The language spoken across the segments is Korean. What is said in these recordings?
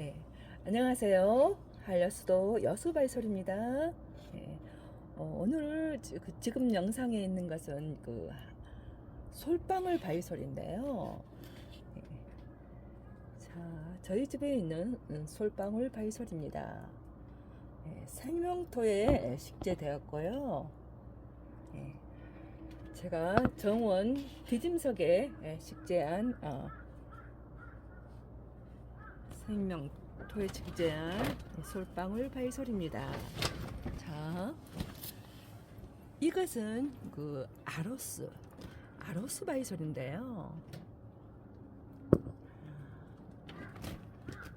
네, 안녕하세요. 한려수도 여수발설입니다. 네, 어, 오늘 지- 그 지금 영상에 있는 것은 그 솔방울 바이솔인데요. 네. 자, 저희 집에 있는 음, 솔방울 바이솔입니다. 네, 생명토에 식재되었고요. 네, 제가 정원 디짐석에 예, 식재한 어, 생명토에 식재한 솔방울 바이솔입니다. 자, 이것은 그 아로스, 아로스 바이솔인데요.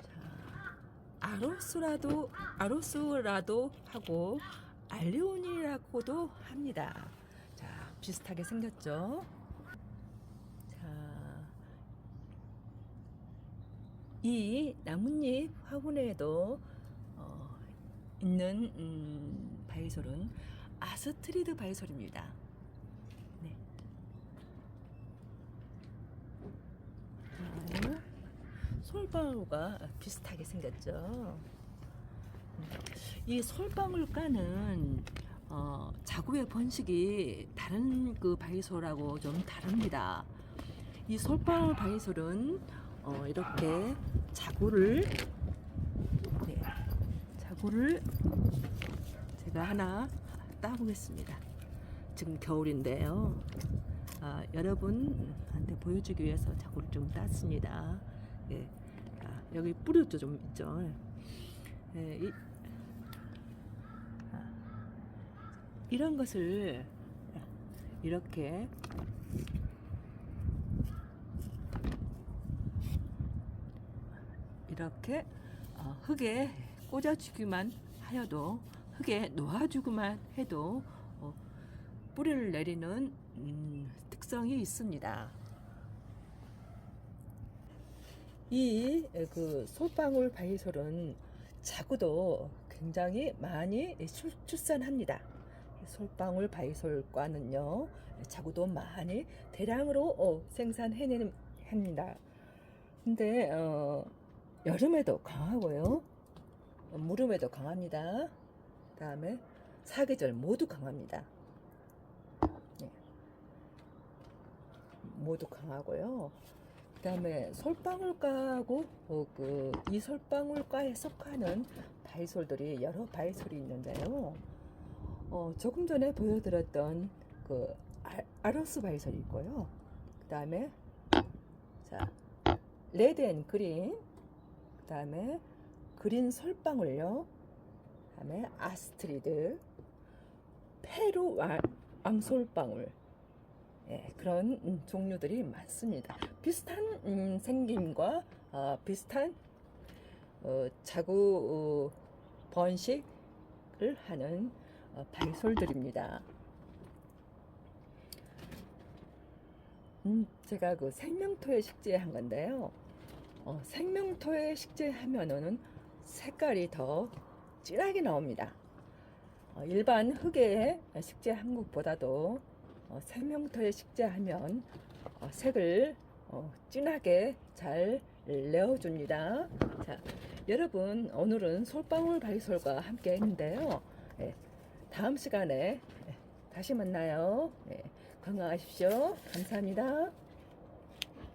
자, 아로스라도 아로스라도 하고 알리온이라고도 합니다. 자, 비슷하게 생겼죠? 자, 이 나뭇잎 화분에도 어, 있는 음, 바이솔은 아스트리드 바이솔입니다. 네. 자, 솔방울과 비슷하게 생겼죠. 이 솔방울과는 어, 자구의 번식이 다른 그 바이솔하고 좀 다릅니다. 이 솔방울 바이솔은 어, 이렇게 자구를 네, 자구를 제가 하나 따보겠습니다. 지금 겨울인데요. 아, 여러분한테 보여주기 위해서 자구를 좀 땄습니다. 예, 아, 여기 뿌리도 좀 있죠. 예, 이, 아, 이런 것을 이렇게 이렇게 어, 흙에 꽂아주기만 하여도 흙에 놓아주기만 해도 어, 뿌리를 내리는 음, 특성이 있습니다. 이그 솔방울 바이솔은 자구도 굉장히 많이 출, 출산합니다. 솔방울 바이솔과는요 자구도 많이 대량으로 어, 생산해내는 합니다. 근데 어, 여름에도 강하고요. 무름에도 강합니다. 다음에 사계절 모두 강합니다. 네. 모두 강하고요. 그 다음에 솔방울과하고 어, 그이 솔방울과에 속하는 바이솔들이 여러 바이솔이 있는데요. 어, 조금 전에 보여드렸던 그 아, 아로스 바이솔이 있고요. 그 다음에 자 레드 앤 그린 그 다음에 그린 솔방울요. 그 다음에 아스트리드, 페루 왕- 왕솔방울 예, 그런 음, 종류들이 많습니다. 비슷한 음, 생김과 어, 비슷한 어, 자구 어, 번식을 하는 어, 발솔들입니다. 음, 제가 그 생명토에 식재한 건데요. 어, 생명토에 식재하면은 색깔이 더 진하게 나옵니다. 어, 일반 흙에 식재한 것보다도 어, 생명토에 식재하면 어, 색을 어, 진하게 잘 내어줍니다. 자, 여러분 오늘은 솔방울 바이솔과 함께 했는데요. 예, 다음 시간에 예, 다시 만나요. 예, 건강하십시오. 감사합니다.